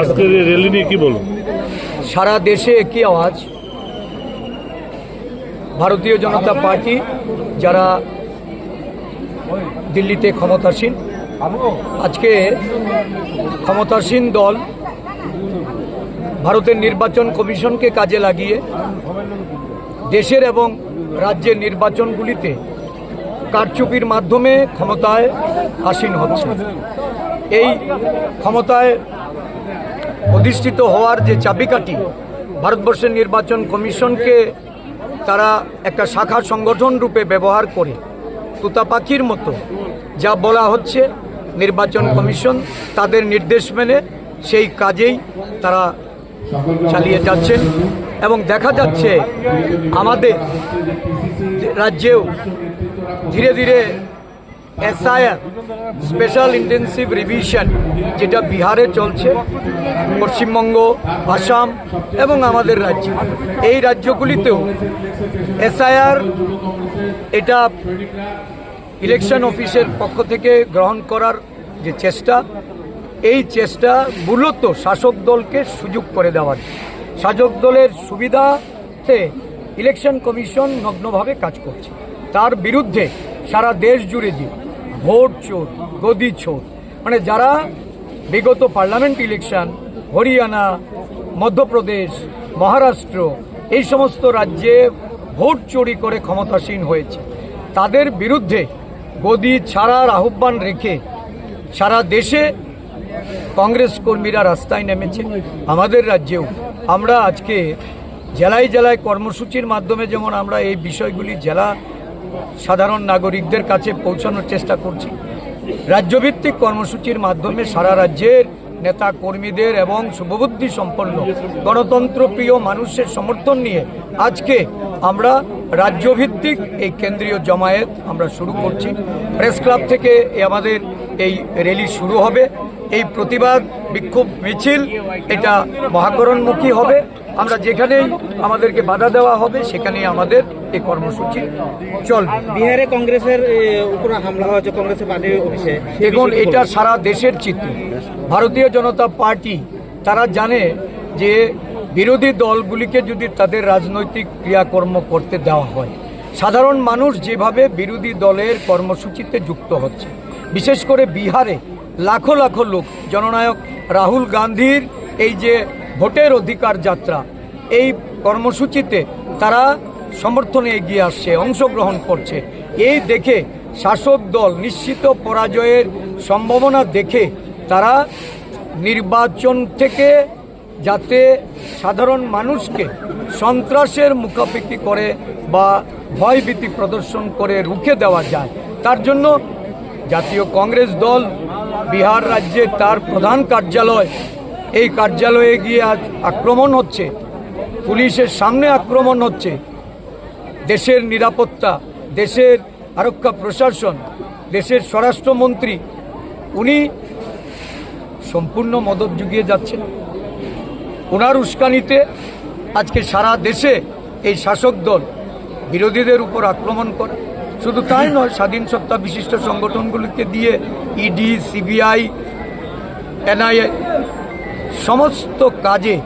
আজকের র্যালি নিয়ে কি বলুন সারা দেশে একই আওয়াজ। ভারতীয় জনতা পার্টি যারা দিল্লিতে ক্ষমতাসীন, আজকে ক্ষমতাসীন দল ভারতের নির্বাচন কমিশনকে কাজে লাগিয়ে দেশের এবং রাজ্যের নির্বাচনগুলিতে কারচুপির মাধ্যমে ক্ষমতায় আসীন হচ্ছে। এই ক্ষমতায় অধিষ্ঠিত হওয়ার যে চাবিকাঠি ভারতবর্ষের নির্বাচন কমিশনকে তারা একটা শাখা সংগঠন রূপে ব্যবহার করে তুতা পাখির মতো যা বলা হচ্ছে নির্বাচন কমিশন তাদের নির্দেশ মেনে সেই কাজেই তারা চালিয়ে যাচ্ছেন এবং দেখা যাচ্ছে আমাদের রাজ্যেও ধীরে ধীরে এসআইআর, স্পেশাল ইন্টেন্সিভ রিভিশন, যেটা বিহারে চলছে, পশ্চিমবঙ্গ, আসাম এবং আমাদের রাজ্য। এই রাজ্যগুলিতেও এসআইআর এটা ইলেকশন অফিসের পক্ষ থেকে গ্রহণ করার যে চেষ্টা, এই চেষ্টা মূলত শাসক দলকে সুযোগ করে দেওয়ার। শাসক দলের সুবিধাতে ইলেকশন কমিশন নগ্নভাবে কাজ করছে। তার বিরুদ্ধে সারা দেশ জুড়ে যে ভোট চোর, গদি চোর। মানে যারা বিগত পার্লামেন্ট ইলেকশন, হরিয়ানা, মধ্যপ্রদেশ, মহারাষ্ট্র, এই সমস্ত রাজ্যে ভোট চুরি করে ক্ষমতাসীন হয়েছে। তাদের বিরুদ্ধে গদি ছাড়ার আহ্বান রেখে সারা দেশে কংগ্রেস কর্মীরা রাস্তায় নেমেছে আমাদের রাজ্যেও। আমরা আজকে জেলায় জেলায় কর্মসূচির মাধ্যমে যেমন আমরা এই বিষয়গুলি জেলা সাধারণ নাগরিকদের কাছে পৌঁছানোর চেষ্টা করছি। রাজ্যভিত্তিক কর্মসূচির মাধ্যমে সারা রাজ্যের নেতা কর্মীদের এবং শুভবুদ্ধি সম্পন্ন, গণতন্ত্রপ্রিয় মানুষের সমর্থন নিয়ে আজকে আমরা রাজ্যভিত্তিক এই কেন্দ্রীয় জমায়েত আমরা শুরু করছি। প্রেস ক্লাব থেকে আমাদের এই র্যালি শুরু হবে। এই প্রতিবাদ, বিক্ষোভ মিছিল, এটা মহাকরণমুখী হবে। আমরা যেখানেই আমাদেরকে বাধা দেওয়া হবে সেখানেই আমাদের এই কর্মসূচি চলবে। বিহারে কংগ্রেসের উপর হামলা হয়েছে কংগ্রেসের পার্টি অফিসে দেখুন এটা সারা দেশের চিত্র। ভারতীয় জনতা পার্টি তারা জানে যে বিরোধী দলগুলিকে যদি তাদের রাজনৈতিক ক্রিয়াকর্ম করতে দেওয়া হয় সাধারণ মানুষ যেভাবে বিরোধী দলের কর্মসূচিতে যুক্ত হচ্ছে বিশেষ করে বিহারে লাখো লাখো লোক জননায়ক রাহুল গান্ধীর এই যে ভোটের অধিকার যাত্রা। এই কর্মসূচিতে তারা সমর্থনে এগিয়ে আসছে, অংশগ্রহণ করছে। এই দেখে শাসক দল নিশ্চিত পরাজয়ের সম্ভাবনা দেখে তারা নির্বাচন থেকে যাতে সাধারণ মানুষকে সন্ত্রাসের মুখাপেক্ষি করে বা ভয়ভীতি প্রদর্শন করে রুখে দেওয়া যায়। তার জন্য জাতীয় কংগ্রেস দল বিহার রাজ্যে তার প্রধান কার্যালয় এই কার্যালয়ে গিয়ে আজ আক্রমণ হচ্ছে। পুলিশের সামনে আক্রমণ হচ্ছে। দেশের নিরাপত্তা, দেশের আরক্ষা প্রশাসন, দেশের স্বরাষ্ট্রমন্ত্রী, উনি সম্পূর্ণ মদত জুগিয়ে যাচ্ছেন। ওনার উস্কানিতে আজকে সারা দেশে এই শাসক দল বিরোধীদের উপর আক্রমণ করে। শুধু তাই নয়, স্বাধীন সত্তা বিশিষ্ট সংগঠনগুলিকে দিয়ে ইডি সিবিআই এনআইএ সমস্ত কাজে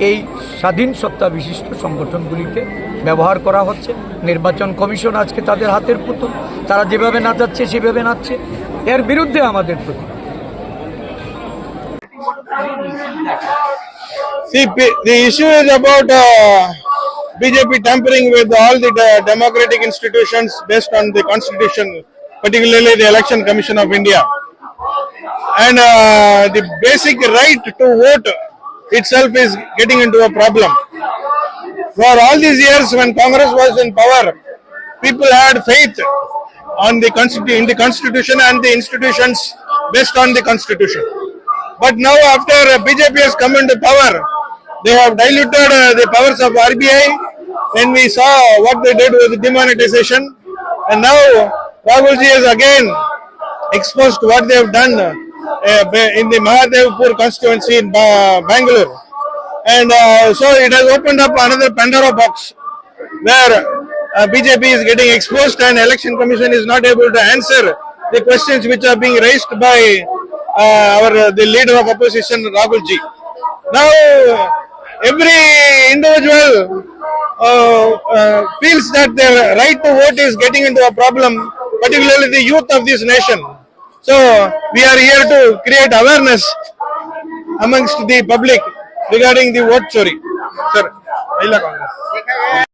এই স্বাধীন সত্তা বিশিষ্ট সংগঠনগুলিকে ব্যবহার করা হচ্ছে নির্বাচন কমিশন আজকে তাদের হাতের পুতুল তারা যেভাবে নাচাচ্ছে সেভাবে নাচছে এর বিরুদ্ধে আমাদের প্রতি uh, BJP tampering with all the de- democratic institutions based on the constitution, particularly the Election Commission of India. And uh, the basic right to vote itself is getting into a problem. For all these years when Congress was in power, people had faith on the in the constitution and the institutions based on the constitution. But now after BJP has come into power, they have diluted uh, the powers of RBI. Then we saw what they did with demonetization. And now Rahulji has again exposed to what they have done in the Mahadevpur constituency in Ba- Bangalore. And uh, so it has opened up another Pandora box where uh, BJP is getting exposed and election commission is not able to answer the questions which are being raised by uh, our uh, the leader of opposition Rahul Ji. Now every individual uh, uh, feels that their right to vote is getting into a problem, particularly the youth of this nation. So we are here to create awareness amongst the public regarding the vote story. Sir, Congress.